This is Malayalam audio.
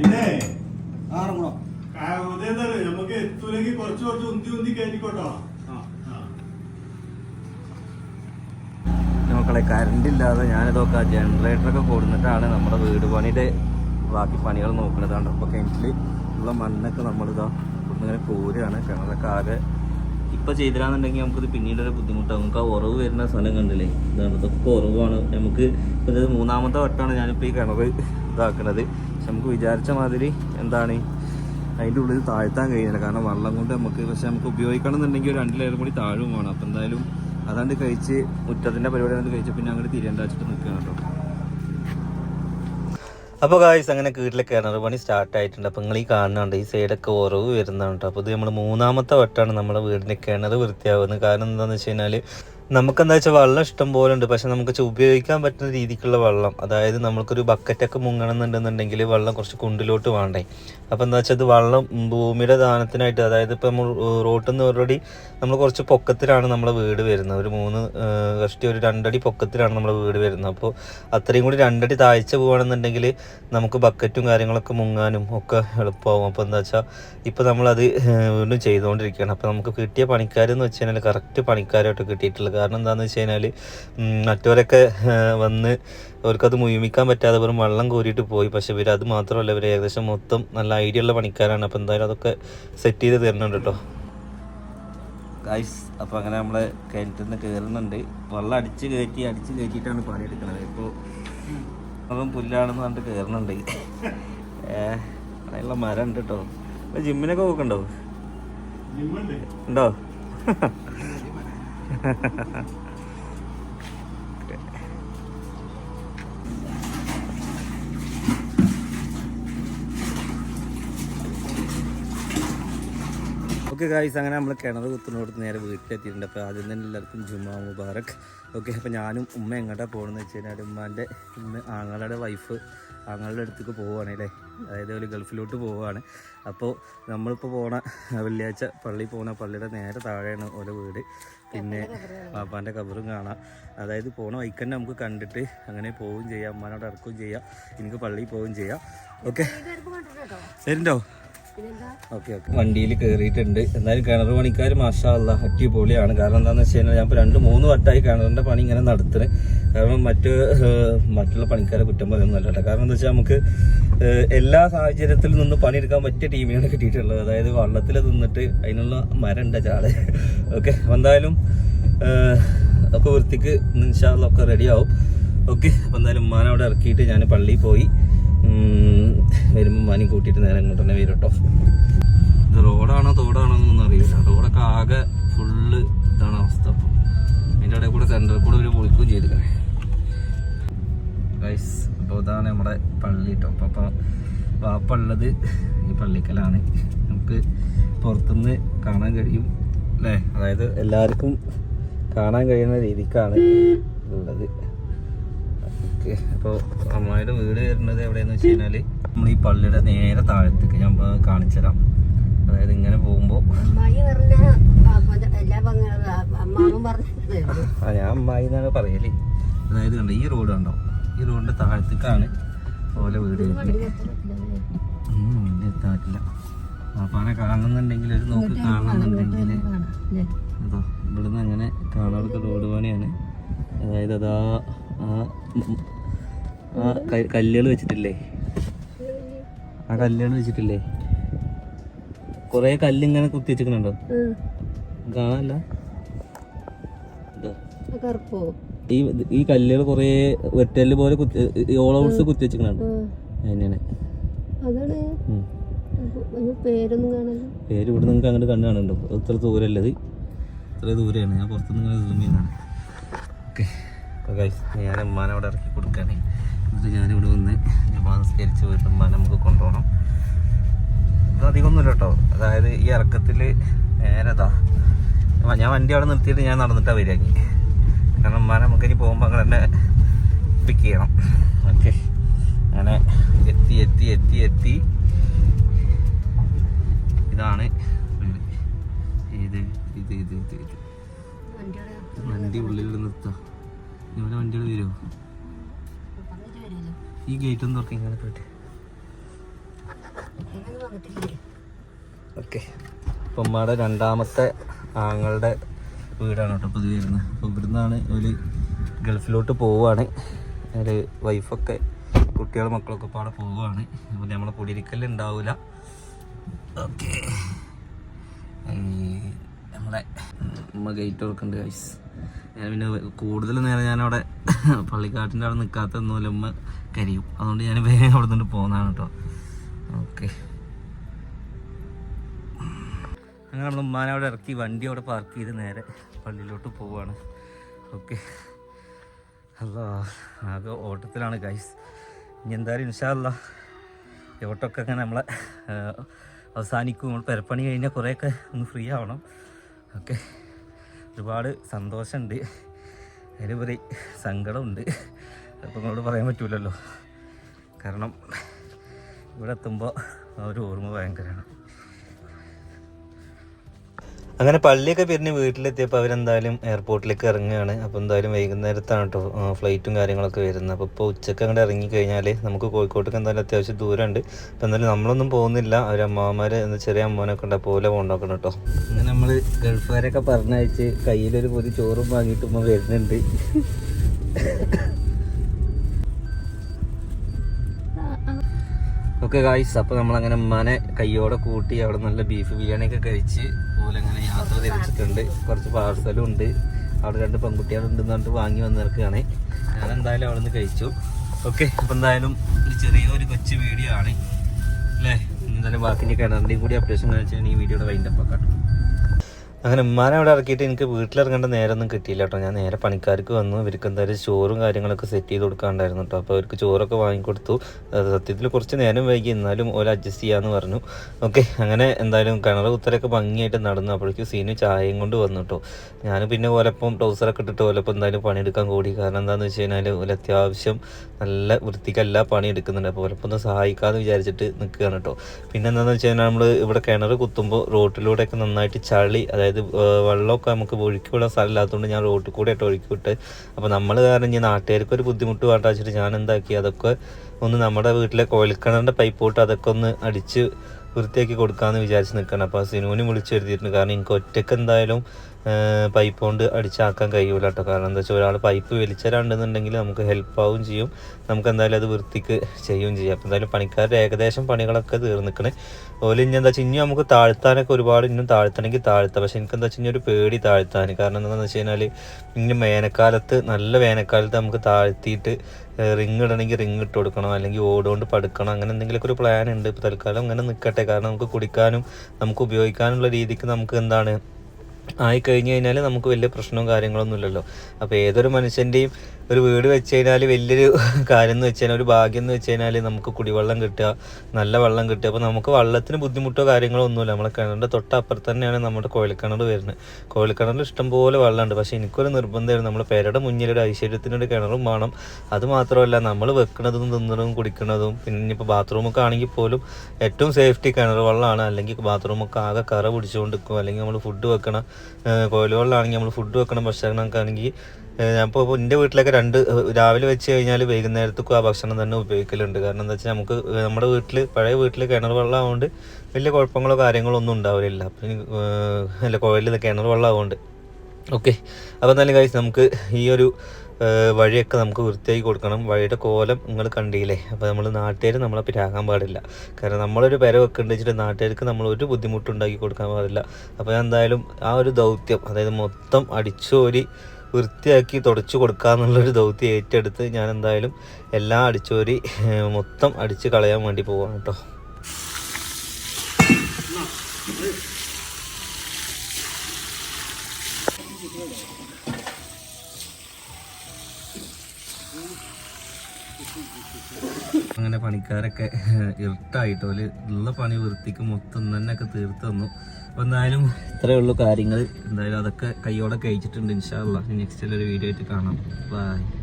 പിന്നെ? നമുക്ക് എത്തൂലെങ്കിൽ കുറച്ച് കുറച്ച് ഉന്തി ഉന്തി കയറ്റിക്കോട്ടോ മക്കളെ കറണ്ട് ഇല്ലാതെ ഞാനിതൊക്കെ ജനറേറ്ററൊക്കെ കൊടുത്തിട്ടാണ് നമ്മുടെ വീട് പണിയുടെ ബാക്കി പണികൾ നോക്കുന്നത് കണ്ടോ? അപ്പോൾ കിണറ്റിൽ ഉള്ള മണ്ണൊക്കെ നമ്മളിതാ ഇവിടുന്ന് ഇങ്ങനെ കോരുകയാണ്. കിണറൊക്കെ ആകെ ഇപ്പം ചെയ്തില്ലാന്നുണ്ടെങ്കിൽ നമുക്കിത് പിന്നീടൊരു ബുദ്ധിമുട്ടാണ് നമുക്ക് ആ ഉറവ് വരുന്ന സ്ഥലം കണ്ടില്ലേ? ഇതാണ്. ഇതൊക്കെ ഉറവാണ്. നമുക്ക് ഇപ്പം ഇത് മൂന്നാമത്തെ വട്ടമാണ് ഞാനിപ്പോൾ ഈ കിണർ ഇതാക്കുന്നത് നമുക്ക് വിചാരിച്ച മാതിരി എന്താണ് അതിന്റെ ഉള്ളിൽ താഴ്ത്താൻ കഴിയുന്നില്ല. കാരണം വെള്ളം കൊണ്ട് നമുക്ക് പക്ഷെ നമുക്ക് ഉപയോഗിക്കണം എന്നുണ്ടെങ്കിൽ രണ്ട് ലെയർ കൂടി താഴും വേണം. അപ്പം എന്തായാലും അതാണ്ട് കഴിച്ച് മുറ്റത്തിന്റെ പരിപാടി അതുകൊണ്ട് കഴിച്ച് പിന്നെ അങ്ങോട്ട് തിരിയേണ്ട നിൽക്കുകയാണ് കേട്ടോ. അപ്പോൾ കായ്സ് അങ്ങനെ വീട്ടിലെ കിണർ പണി സ്റ്റാർട്ട് ആയിട്ടുണ്ട്. അപ്പോൾ നിങ്ങൾ ഈ കാണുന്നുണ്ട് ഈ സൈഡൊക്കെ ഉറവ് വരുന്നുണ്ട് അപ്പോൾ ഇത് നമ്മൾ മൂന്നാമത്തെ വട്ടമാണ് നമ്മുടെ വീടിന്റെ കിണർ വൃത്തിയാവുന്നത്. കാരണം എന്താണെന്ന് വെച്ച് കഴിഞ്ഞാൽ നമുക്കെന്താ വെച്ചാൽ വെള്ളം ഇഷ്ടം പോലെ ഉണ്ട്. പക്ഷെ നമുക്ക് ഉപയോഗിക്കാൻ പറ്റുന്ന രീതിക്കുള്ള വെള്ളം. അതായത് നമുക്കൊരു ബക്കറ്റൊക്കെ മുങ്ങണമെന്നുണ്ടെന്നുണ്ടെങ്കിൽ വെള്ളം കുറച്ച് കുണ്ടിലോട്ട് വേണ്ടേ. അപ്പോൾ എന്താ വെച്ചാൽ ഇത് വെള്ളം ഭൂമിയുടെ ദാനത്തിനായിട്ട് അതായത് ഇപ്പോൾ നമ്മൾ റോട്ടിൽ നിന്ന് ഓൾറെഡി നമ്മൾ കുറച്ച് പൊക്കത്തിലാണ് നമ്മുടെ വീട് വരുന്നത്. ഒരു മൂന്ന് കഷ്ടി ഒരു രണ്ടടി പൊക്കത്തിലാണ് നമ്മുടെ വീട് വരുന്നത്. അപ്പോൾ അത്രയും കൂടി രണ്ടടി താഴ്ച പോവുകയാണെന്നുണ്ടെങ്കിൽ നമുക്ക് ബക്കറ്റും കാര്യങ്ങളൊക്കെ മുങ്ങാനും ഒക്കെ എളുപ്പമാകും അപ്പോൾ എന്താ വെച്ചാൽ ഇപ്പോൾ നമ്മളത് വീണ്ടും ചെയ്തുകൊണ്ടിരിക്കുകയാണ്. അപ്പോൾ നമുക്ക് കിട്ടിയ പണിക്കാരെന്ന് വെച്ച് കഴിഞ്ഞാൽ കറക്റ്റ് പണിക്കാരായിട്ട് കിട്ടിയിട്ടുള്ളത് കാരണം എന്താണെന്ന് വെച്ച് കഴിഞ്ഞാൽ മറ്റവരൊക്കെ വന്ന് അവർക്കത് മുഴുമിക്കാൻ പറ്റാതെ വെറും വെള്ളം കോരിയിട്ട് പോയി. പക്ഷേ ഇവർ അത് മാത്രമല്ല ഇവർ ഏകദേശം മൊത്തം നല്ല ഐഡിയ ഉള്ള പണിക്കാരാണ്. അപ്പോൾ എന്തായാലും അതൊക്കെ സെറ്റ് ചെയ്ത് തരുന്നുണ്ട് കേട്ടോ ഗൈസ് അപ്പോൾ അങ്ങനെ നമ്മളെ കിണറ്റിൽ നിന്ന് കയറുന്നുണ്ട് വെള്ളം അടിച്ച് കയറ്റി അടിച്ച് കയറ്റിയിട്ടാണ് പണിയെടുക്കുന്നത് ഇപ്പോൾ അതും പുല്ലാണെന്ന് പറഞ്ഞിട്ട് കയറുന്നുണ്ട് അതിനുള്ള മരം ഉണ്ട് കേട്ടോ അപ്പോൾ ജിമ്മിനൊക്കെ പോക്കുണ്ടോ? ഉണ്ടോ? ഓക്കെ ഗായ്സ് അങ്ങനെ നമ്മൾ കിണർ കുത്തുന്നോടത്ത് നേരെ വീട്ടിലെത്തിയിട്ടുണ്ട്. അപ്പോൾ ആദ്യം തന്നെ എല്ലാവർക്കും ജുമാ മുബാറക്. ഓക്കെ അപ്പോൾ ഞാനും ഉമ്മ എങ്ങോട്ടാണ് പോകണമെന്ന് വെച്ച് കഴിഞ്ഞാൽ ഉമ്മാന്റെ ഇന്ന് ആങ്ങളുടെ വൈഫ് ആങ്ങളുടെ അടുത്തേക്ക് പോവുകയാണ് അല്ലേ? അതായത് ഒരു ഗൾഫിലോട്ട് പോവുകയാണ്. അപ്പോൾ നമ്മളിപ്പോൾ പോണ വെള്ളിയാഴ്ച പള്ളി പോണ പള്ളിയുടെ നേരെ താഴെയാണ് ഓരോ വീട്. പിന്നെ പാപ്പാന്റെ കബറും കാണാം. അതായത് പോണ വൈക്കന്നെ നമുക്ക് കണ്ടിട്ട് അങ്ങനെ പോവുകയും ചെയ്യാം. അമ്മാനോട് ഇറക്കുകയും ചെയ്യാം. എനിക്ക് പള്ളിയിൽ പോവുകയും ചെയ്യാം. ഓക്കെ? ശരിണ്ടോ ഓക്കെ ഓക്കെ. വണ്ടിയിൽ കയറിയിട്ടുണ്ട് എന്തായാലും കിണർ പണിക്കാർ മാഷാ അല്ല അടിപൊളിയാണ്. കാരണം എന്താണെന്ന് വെച്ച് കഴിഞ്ഞാൽ ഞാൻ ഇപ്പോൾ രണ്ട് മൂന്ന് വട്ടമായി കിണറിന്റെ പണി ഇങ്ങനെ നടത്തുന്നത് കാരണം മറ്റ് മറ്റുള്ള പണിക്കാരെ കുറ്റം പറയുന്നതല്ല കേട്ടോ കാരണം എന്താ വെച്ചാൽ നമുക്ക് എല്ലാ സാഹചര്യത്തിൽ നിന്ന് പണിയെടുക്കാൻ പറ്റിയ ടീമിനാണ് കിട്ടിയിട്ടുള്ളത്. അതായത് വള്ളത്തിൽ നിന്നിട്ട് അതിനുള്ള മരം ഉണ്ട് ചാൾ ഓക്കെ എന്തായാലും ഒക്കെ വൃത്തിക്ക് നിമിഷമൊക്കെ റെഡിയാവും ഓക്കെ അപ്പം എന്തായാലും ഉമ്മാനെ അവിടെ ഇറക്കിയിട്ട് ഞാൻ പള്ളിയിൽ പോയി. വരുമ്പോൾ മനി കൂട്ടിയിട്ട് നേരെ ഇങ്ങോട്ട് തന്നെ വരും കേട്ടോ. ഇത് റോഡാണോ തോടാണോ എന്നൊന്നും അറിയില്ല. റോഡൊക്കെ ആകെ ഫുള്ള് ഇതാണ് അവസ്ഥ. അപ്പം അതിന്റെ ഇടയിൽ കൂടെ സെന്ററിൽ കൂടെ ഒരു പൊളിക്കുകയും ചെയ്തിരിക്കണേ. ഗൈസ് അപ്പോൾ ഇതാണ് നമ്മുടെ പള്ളി കേട്ടോ അപ്പോൾ അപ്പോൾ വാപ്പ ഉള്ളത് ഈ പള്ളിക്കലാണ്. നമുക്ക് പുറത്തുനിന്ന് കാണാൻ കഴിയും അല്ലേ? അതായത് എല്ലാവർക്കും കാണാൻ കഴിയുന്ന രീതിക്കാണ് ഉള്ളത്. ഓക്കെ അപ്പോൾ അമ്മായിയുടെ വീട് വരുന്നത് എവിടെയെന്ന് വെച്ച് കഴിഞ്ഞാൽ നമ്മൾ ഈ പള്ളിയുടെ നേരെ താഴത്തേക്ക് ഞാൻ കാണിച്ചു കാണിച്ചുതരാം അതായത് ഇങ്ങനെ പോകുമ്പോൾ ആ ഞാൻ അമ്മായി എന്നാണ് പറയൽ. അതായത് കണ്ടോ ഈ റോഡ് കണ്ടോ? ഈ റോഡിന്റെ താഴത്തേക്കാണ് ഓല വീട് ഇനി എത്താൻ പറ്റില്ല പാപ്പാനെ കാണുന്നുണ്ടെങ്കിൽ ഒരു നോക്ക് കാണുന്നുണ്ടെങ്കിൽ അതോ ഇവിടുന്ന് അങ്ങനെ കാണാറൊക്കെ റോഡ് പണിയാണ്. അതായത് അതാ ആ കല്ലുകൾ വെച്ചിട്ടില്ലേ? ആ കല്ലുകൾ വെച്ചിട്ടില്ലേ? കൊറേ കല്ലിങ്ങനെ കുത്തി വെച്ചിട്ടുണ്ടോ കാണാനല്ല? കറുപ്പോ ഈ ഈ കല്ലുകൾ കുറേ വെറ്റൽ പോലെ ഓൾ ഔട്ട്സ് കുത്തി വെച്ചിട്ടുണ്ട് അങ്ങനെയാണ് പേര് ഇവിടെ നിങ്ങൾക്ക് അങ്ങോട്ട് കണ്ടു കാണുന്നുണ്ടോ ഇത്ര ദൂരല്ലത് ഇത്ര ദൂരെയാണ്. ഞാൻ പുറത്തുനിന്ന് ഇങ്ങനെ സൂം ചെയ്യുന്നതാണ്. ഓക്കെ ഞാൻ ഉമ്മാനെ അവിടെ ഇറക്കി കൊടുക്കുകയാണ് എന്നിട്ട് ഞാനിവിടെ വന്ന് ജമാ നിസ്കരിച്ച് പോയിട്ട് ഉമ്മാനെ നമുക്ക് കൊണ്ടുപോകണം. ഇത് അധികമൊന്നുമില്ല കേട്ടോ. അതായത് ഈ ഇറക്കത്തിൽ നേരതാ ഞാൻ വണ്ടി അവിടെ നിർത്തിയിട്ട് ഞാൻ നടന്നിട്ടാണ് വരിക. കാരണം ഉമ്മാനെ നമുക്ക് ഇനി പോകുമ്പോൾ അങ്ങനെ തന്നെ പിക്ക് ചെയ്യണം. ഓക്കെ അങ്ങനെ എത്തി എത്തി എത്തി എത്തി. ഇതാണ് വീട്. ഇത് ഇത് ഇത് ഇത് ഇത്. വണ്ടി ഉള്ളിൽ നിർത്താം. ഇവിടെ വണ്ടികൾ വരുമോ ഈ ഗേറ്റ് ഒന്ന് തുറക്കി ഇങ്ങനെ പോയിട്ട്. ഓക്കെ അപ്പം ഉമ്മയുടെ രണ്ടാമത്തെ ആങ്ങളുടെ വീടാണ് കേട്ടോ ഇപ്പോൾ ഇത് വരുന്നത്. അപ്പോൾ ഇവിടുന്നാണ് ഒരു ഗൾഫിലോട്ട് പോവുകയാണ് ഒരു വൈഫൊക്കെ കുട്ടികളും മക്കളൊക്കെ ഇപ്പോൾ അവിടെ പോവുകയാണ് അപ്പോൾ നമ്മളെ കുടിയിരിക്കൽ ഉണ്ടാവില്ല ഓക്കെ. നമ്മളെ ഉമ്മ ഗേറ്റ് തുറക്കുന്നുണ്ട് ഗൈസ് ഞാൻ പിന്നെ കൂടുതൽ നേരം ഞാനവിടെ പള്ളിക്കാട്ടിന്റെ അവിടെ നിൽക്കാത്തൊന്നുമില്ല ഉമ്മ കരിയും. അതുകൊണ്ട് ഞാൻ വേഗം അവിടെ നിന്ന് പോകുന്നതാണ് കേട്ടോ. ഓക്കെ. അങ്ങനെ നമ്മൾ ഉമ്മാനെ അവിടെ ഇറക്കി വണ്ടി അവിടെ പാർക്ക് ചെയ്ത് നേരെ പള്ളിയിലോട്ട് പോവുകയാണ് ഓക്കെ അല്ലോ ആകെ ഓട്ടത്തിലാണ് ഗൈസ് ഇനി എന്തായാലും ഇൻഷാല്ല ഓട്ടമൊക്കെ അങ്ങനെ നമ്മളെ അവസാനിക്കും. നമ്മൾ പെരപ്പണി കഴിഞ്ഞാൽ കുറേയൊക്കെ ഒന്ന് ഫ്രീ ആവണം. ഓക്കെ ഒരുപാട് സന്തോഷമുണ്ട് അതിലുപരി സങ്കടമുണ്ട്. അപ്പോൾ നിങ്ങളോട് പറയാൻ പറ്റില്ലല്ലോ കാരണം ഇവിടെ എത്തുമ്പോൾ ഒരു ഓർമ്മ ഭയങ്കരമാണ് അങ്ങനെ പള്ളിയൊക്കെ പിരിഞ്ഞ് വീട്ടിലെത്തിയപ്പോൾ അവരെന്തായാലും എയർപോർട്ടിലേക്ക് ഇറങ്ങുകയാണ്. അപ്പോൾ എന്തായാലും വൈകുന്നേരത്താണ് കേട്ടോ ഫ്ലൈറ്റും കാര്യങ്ങളൊക്കെ വരുന്നത്. അപ്പോൾ ഇപ്പോൾ ഉച്ചയ്ക്ക് അങ്ങോട്ട് ഇറങ്ങി കഴിഞ്ഞാൽ നമുക്ക് കോഴിക്കോട്ടേക്ക് എന്തായാലും അത്യാവശ്യം ദൂരമുണ്ട് അപ്പോൾ എന്തായാലും നമ്മളൊന്നും പോകുന്നില്ല. അവർ അമ്മമാരെ എന്താ ചെറിയ അമ്മോനൊക്കെ ഉണ്ട്. അപ്പോൾ പോലെ കൊണ്ടുനോക്കണം കേട്ടോ അങ്ങനെ നമ്മൾ ഗൾഫുകാരൊക്കെ പറഞ്ഞയച്ച് കയ്യിലൊരു പൊതി ചോറും വാങ്ങിയിട്ട് ഉമ്മ വരുന്നുണ്ട്. ഓക്കെ ഗായ്സ് അപ്പോൾ നമ്മളങ്ങനെ ഉമ്മാനെ കയ്യോടെ കൂട്ടി അവിടെ നല്ല ബീഫ് ബിരിയാണിയൊക്കെ കഴിച്ച് പോലെ ലഭിച്ചിട്ടുണ്ട് കുറച്ച് പാർസലും ഉണ്ട്. അവിടെ രണ്ട് പെൺകുട്ടികളുണ്ടെന്ന് പറഞ്ഞിട്ട് വാങ്ങി വന്നിറക്കുകയാണ് ഞാൻ എന്തായാലും അവിടെ നിന്ന് കഴിച്ചു. ഓക്കെ അപ്പം എന്തായാലും ഒരു ചെറിയൊരു കൊച്ചു വീഡിയോ ആണ്. അല്ലേ? എന്തായാലും ബാക്കി കിണറിന്റെയും കൂടി അപ്ഡേഷൻ കാണിച്ചാൽ ഈ വീഡിയോയുടെ വൈൻഡപ്പ് ആക്കാട്ടോ അങ്ങനെ ഉമ്മാനെ അവിടെ ഇറക്കിയിട്ട് എനിക്ക് വീട്ടിലിറങ്ങേണ്ട നേരമൊന്നും കിട്ടിയില്ല കേട്ടോ. ഞാൻ നേരെ പണിക്കാർക്ക് വന്നു. ഇവർക്ക് എന്തായാലും ചോറും കാര്യങ്ങളൊക്കെ സെറ്റ് ചെയ്ത് കൊടുക്കാണ്ടായിരുന്നു കേട്ടോ. അപ്പോൾ അവർക്ക് ചോറൊക്കെ വാങ്ങിക്കൊടുത്തു. സത്യത്തിൽ കുറച്ച് നേരം വൈകി. എന്നാലും ഓല അഡ്ജസ്റ്റ് ചെയ്യാന്ന് പറഞ്ഞു. ഓക്കെ അങ്ങനെ എന്തായാലും കിണർ കുത്തരൊക്കെ ഭംഗിയായിട്ട് നടന്നു. അപ്പോഴേക്കും സീനു ചായയും കൊണ്ട് വന്നു കേട്ടോ. ഞാൻ പിന്നെ ഓലപ്പം ട്രൗസറൊക്കെ ഇട്ടിട്ട് ഓലപ്പം എന്തായാലും പണിയെടുക്കാൻ കൂടി. കാരണം എന്താണെന്ന് വെച്ച് കഴിഞ്ഞാൽ ഓല അത്യാവശ്യം നല്ല വൃത്തിക്കല്ല പണി എടുക്കുന്നുണ്ട്. അപ്പോൾ ഓലപ്പം ഒന്ന് സഹായിക്കാമെന്ന് വിചാരിച്ചിട്ട് നിൽക്കുകയാണ് കേട്ടോ. പിന്നെ എന്താണെന്ന് വെച്ച് കഴിഞ്ഞാൽ നമ്മൾ ഇവിടെ കിണർ കുത്തുമ്പോൾ റോട്ടിലൂടെയൊക്കെ നന്നായിട്ട് ചളി അതായത് ആ, വെള്ളമൊക്കെ നമുക്ക് ഒഴുക്കി വിടാൻ സ്ഥലമില്ലാത്തതുകൊണ്ട് ഞാൻ റോട്ടിൽ കൂടെ ആയിട്ട് ഒഴുക്കി വിട്ട് അപ്പോൾ നമ്മൾ കാരണം ഇനി നാട്ടുകാർക്ക് ഒരു ബുദ്ധിമുട്ട് വേണ്ട വെച്ചിട്ട് ഞാൻ എന്താക്കി അതൊക്കെ ഒന്ന് നമ്മുടെ വീട്ടിലെ കോഴൽക്കിണറിന്റെ പൈപ്പ് പോട്ട് അതൊക്കെ ഒന്ന് അടിച്ച് വൃത്തിയാക്കി കൊടുക്കാമെന്ന് വിചാരിച്ച് നിൽക്കണം അപ്പോൾ സിനുവിനും വിളിച്ചു വരുത്തിയിട്ടുണ്ട്. കാരണം എനിക്ക് ഒറ്റയ്ക്ക് എന്തായാലും പൈപ്പ് കൊണ്ട് അടിച്ചാക്കാൻ കഴിയൂല കേട്ടോ കാരണം എന്താ വെച്ചാൽ ഒരാൾ പൈപ്പ് വലിച്ചരാണ്ടെന്നുണ്ടെങ്കിൽ നമുക്ക് ഹെൽപ്പ് ആവും ചെയ്യും. നമുക്ക് എന്തായാലും അത് വൃത്തിക്ക് ചെയ്യുകയും ചെയ്യാം. അപ്പോൾ എന്തായാലും പണിക്കാരുടെ ഏകദേശം പണികളൊക്കെ തീർന്നിക്കണേ അതുപോലെ ഇനി എന്താ വെച്ചാൽ ഇനി നമുക്ക് താഴ്ത്താനൊക്കെ ഒരുപാട് ഇന്നും താഴ്ത്തണമെങ്കിൽ താഴ്ത്താം. പക്ഷേ എനിക്ക് എന്താ വെച്ചാൽ ഇനി ഒരു പേടി താഴ്ത്താൻ കാരണം എന്താണെന്ന് വെച്ച് കഴിഞ്ഞാൽ ഇനി വേനൽക്കാലത്ത് നല്ല വേനൽക്കാലത്ത് നമുക്ക് താഴ്ത്തിയിട്ട് റിങ് ഇടണമെങ്കിൽ റിങ് ഇട്ട് കൊടുക്കണം. അല്ലെങ്കിൽ ഓടുകൊണ്ട് പടുക്കണം. അങ്ങനെ എന്തെങ്കിലുമൊക്കെ ഒരു പ്ലാൻ ഉണ്ട്. ഇപ്പോൾ തൽക്കാലം അങ്ങനെ നിൽക്കട്ടെ കാരണം നമുക്ക് കുടിക്കാനും നമുക്ക് ഉപയോഗിക്കാനുള്ള രീതിക്ക് നമുക്ക് എന്താണ് ആയി കഴിഞ്ഞു കഴിഞ്ഞാൽ നമുക്ക് വലിയ പ്രശ്നവും കാര്യങ്ങളൊന്നും ഇല്ലല്ലോ. അപ്പോൾ ഏതൊരു മനുഷ്യന്റെയും ഒരു വീട് വെച്ച് കഴിഞ്ഞാൽ വലിയൊരു കാര്യം എന്ന് വെച്ച് കഴിഞ്ഞാൽ ഒരു ഭാഗ്യം എന്ന് വെച്ച് കഴിഞ്ഞാൽ നമുക്ക് കുടിവെള്ളം കിട്ടുക നല്ല വെള്ളം കിട്ടുക. അപ്പോൾ നമുക്ക് വെള്ളത്തിന് ബുദ്ധിമുട്ടോ കാര്യങ്ങളോ ഒന്നുമില്ല. നമ്മളെ കിണറിന്റെ തൊട്ടപ്പുറത്ത് തന്നെയാണ് നമ്മുടെ കോഴിക്കിണർ വരുന്നത്. കോഴിക്കിണറിൽ ഇഷ്ടംപോലെ വെള്ളമുണ്ട്. പക്ഷേ എനിക്കൊരു നിർബന്ധമായിരുന്നു. നമ്മുടെ പേരുടെ മുന്നിലൊരു ഐശ്വര്യത്തിനൊരു കിണറും വേണം. അത് മാത്രമല്ല നമ്മൾ വെക്കുന്നതും തിന്നതും കുടിക്കുന്നതും പിന്നെ ഇനിയിപ്പോൾ ബാത്റൂമൊക്കെ ആണെങ്കിൽ പോലും ഏറ്റവും സേഫ്റ്റി കിണർ വെള്ളമാണ്. അല്ലെങ്കിൽ ബാത്റൂമൊക്കെ ആകെ കറ പിടിച്ചുകൊണ്ട് നിൽക്കും അല്ലെങ്കിൽ നമ്മൾ ഫുഡ് വെക്കണം. കോയിൽ വെള്ളമാണെങ്കിൽ നമ്മൾ ഫുഡ് വെക്കണം ഭക്ഷണമൊക്കെ ആണെങ്കിൽ ഞാൻ ഇപ്പോൾ എന്റെ വീട്ടിലൊക്കെ രണ്ട് രാവിലെ വെച്ച് കഴിഞ്ഞാൽ വൈകുന്നേരത്തേക്കും ആ ഭക്ഷണം തന്നെ ഉപയോഗിക്കലുണ്ട്. കാരണം എന്താ വെച്ചാൽ നമുക്ക് നമ്മുടെ വീട്ടിൽ പഴയ വീട്ടിൽ കിണർ വെള്ളം ആയതുകൊണ്ട് വലിയ കുഴപ്പങ്ങളോ കാര്യങ്ങളോ ഒന്നും ഉണ്ടാവില്ല അപ്പം അല്ല കോയിലിൽ കിണർ വെള്ളം ആയതുകൊണ്ട് ഓക്കെ. അപ്പോൾ എന്തായാലും കഴിച്ച് നമുക്ക് ഈ ഒരു വഴിയൊക്കെ നമുക്ക് വൃത്തിയാക്കി കൊടുക്കണം. വഴിയുടെ കോലം നിങ്ങൾ കണ്ടില്ലേ? അപ്പോൾ നമ്മൾ നാട്ടുകാർ നമ്മളെ പിരാകാൻ പാടില്ല. കാരണം നമ്മളൊരു പെര വെക്കേണ്ട വെച്ചിട്ട് നാട്ടുകാർക്ക് നമ്മൾ ഒരു ബുദ്ധിമുട്ടുണ്ടാക്കി കൊടുക്കാൻ പാടില്ല. അപ്പോൾ ഞാൻ എന്തായാലും ആ ഒരു ദൗത്യം അതായത് മൊത്തം അടിച്ചോരി വൃത്തിയാക്കി തുടച്ചു കൊടുക്കുക എന്നുള്ളൊരു ദൗത്യം ഏറ്റെടുത്ത് ഞാൻ എന്തായാലും എല്ലാം അടിച്ചോരി മൊത്തം അടിച്ച് കളയാൻ വേണ്ടി പോവാണ് കേട്ടോ അങ്ങനെ പണിക്കാരൊക്കെ ഇരുട്ടായിട്ട് ഓൽ ഉള്ള പണി വൃത്തിക്ക് മൊത്തം തന്നെ ഒക്കെ തീർത്ത് തന്നു. അപ്പോൾ എന്തായാലും ഇത്രയേ ഉള്ളൂ കാര്യങ്ങൾ. എന്തായാലും അതൊക്കെ കൈയോടെ കഴിച്ചിട്ടുണ്ട് ഇൻഷാല്ല നെക്സ്റ്റ് ഒരു വീഡിയോ ആയിട്ട് കാണാം. ബൈ